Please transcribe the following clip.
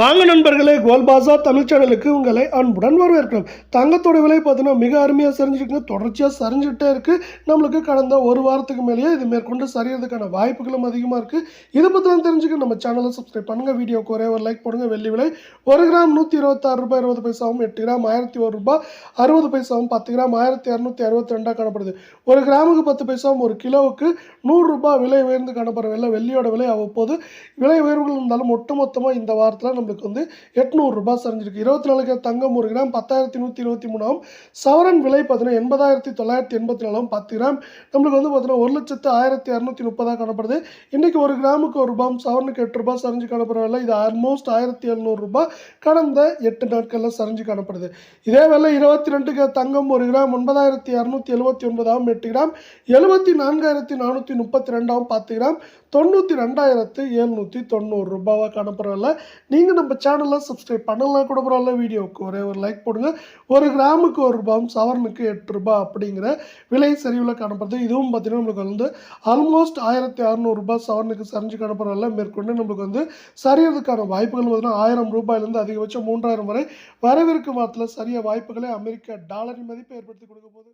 வாங்க நண்பர்களே கோல் பாசா தமிழ் சேனலுக்கு உங்களை அன்புடன் வரவேற்கிறோம். தங்கத்தோட விலை பார்த்தீங்கன்னா மிக அருமையாக சரிஞ்சிருக்குங்க. தொடர்ச்சியாக சரிஞ்சுட்டே இருக்குது நம்மளுக்கு கடந்த ஒரு வாரத்துக்கு மேலேயே இது மேற்கொண்டு சரியறதுக்கான வாய்ப்புகளும் அதிகமாக இருக்குது இதை பற்றிலாம் தெரிஞ்சுக்க நம்ம சேனலை சப்ஸ்கிரைப் பண்ணுங்கள் வீடியோக்கு ஒரே ஒரு லைக் போடுங்க. வெள்ளி விலை ஒரு கிராம் நூற்றி இருபத்தாறு ரூபாய் இருபது பைசாவும் எட்டு கிராம் ஆயிரத்தி ஒரு ரூபாய் அறுபது பைசாவும் பத்து கிராம் ஆயிரத்தி இரநூத்தி அறுபத்தி ரெண்டாக காணப்படுது. ஒரு கிராமுக்கு பத்து பைசாவும் ஒரு கிலோவுக்கு நூறுரூபா விலை உயர்ந்து காணப்படுற வெள்ளை வெள்ளியோட விலை அவ்வப்போது விலை உயர்வுகள் இருந்தாலும் ஒட்டுமொத்தமாக இந்த வாரத்தில் நம்மளுக்கு வந்து எட்நூறுரூபா சரிஞ்சிருக்கு. இருபத்தி நாலு தங்கம் ஒரு கிராம் பத்தாயிரத்தி நூற்றி இருபத்தி மூணாம். சவரன் விலை பார்த்தீங்கன்னா எண்பதாயிரத்தி தொள்ளாயிரத்தி எண்பத்தி நாலாம். பத்து கிராம். நம்மளுக்கு வந்து பார்த்தீங்கன்னா ஒரு லட்சத்து ஆயிரத்தி இரநூத்தி முப்பதாக காணப்படுது. இன்றைக்கி ஒரு கிராமுக்கு ஒரு ரூபாய் சவரனுக்கு எட்டு ரூபாய் சரிஞ்சு காணப்படுற இது ஆல்மோஸ்ட் ஆயிரத்தி எழுநூறுரூபா கடந்த எட்டு நாட்களில் சரிஞ்சு காணப்படுது. இதே வேலை இருபத்தி ரெண்டுக்கு தங்கம் ஒரு கிராம் ஒன்பதாயிரத்தி இரநூத்தி எழுபத்தி ஒன்பதாகவும் எட்டு கிராம். எழுபத்தி நான்காயிரத்தி நானூற்றி முப்பத்தி ரெண்டாவும் பத்து கிராம். தொண்ணூற்றி ரெண்டாயிரத்து எழுநூற்றி தொண்ணூறு ரூபாவாக காணப்படுறதில்ல நீங்கள் நம்ம சேனலில் சப்ஸ்கிரைப் பண்ணலாம் கூட பரவாயில்ல வீடியோவுக்கு ஒரே ஒரு லைக் போடுங்க. ஒரு கிராமுக்கு ஒரு ரூபாயும் சவரனுக்கு எட்டு ரூபாய் அப்படிங்கிற விலை சரிவில் காணப்படுது. இதுவும் பார்த்தீங்கன்னா நம்மளுக்கு வந்து ஆல்மோஸ்ட் ஆயிரத்தி அறநூறுபா சவரனுக்கு சரிஞ்சு காணப்படுறதில்ல மேற்கொண்டு நம்மளுக்கு வந்து சரியறதுக்கான வாய்ப்புகள் பார்த்தீங்கன்னா ஆயிரம் ரூபாயிலேருந்து அதிகபட்சம் மூன்றாயிரம் வரை வரவிருக்கும் வாரத்தில் சரிய வாய்ப்புகளை அமெரிக்க டாலரின் மதிப்பை ஏற்படுத்தி கொடுக்க போகுது.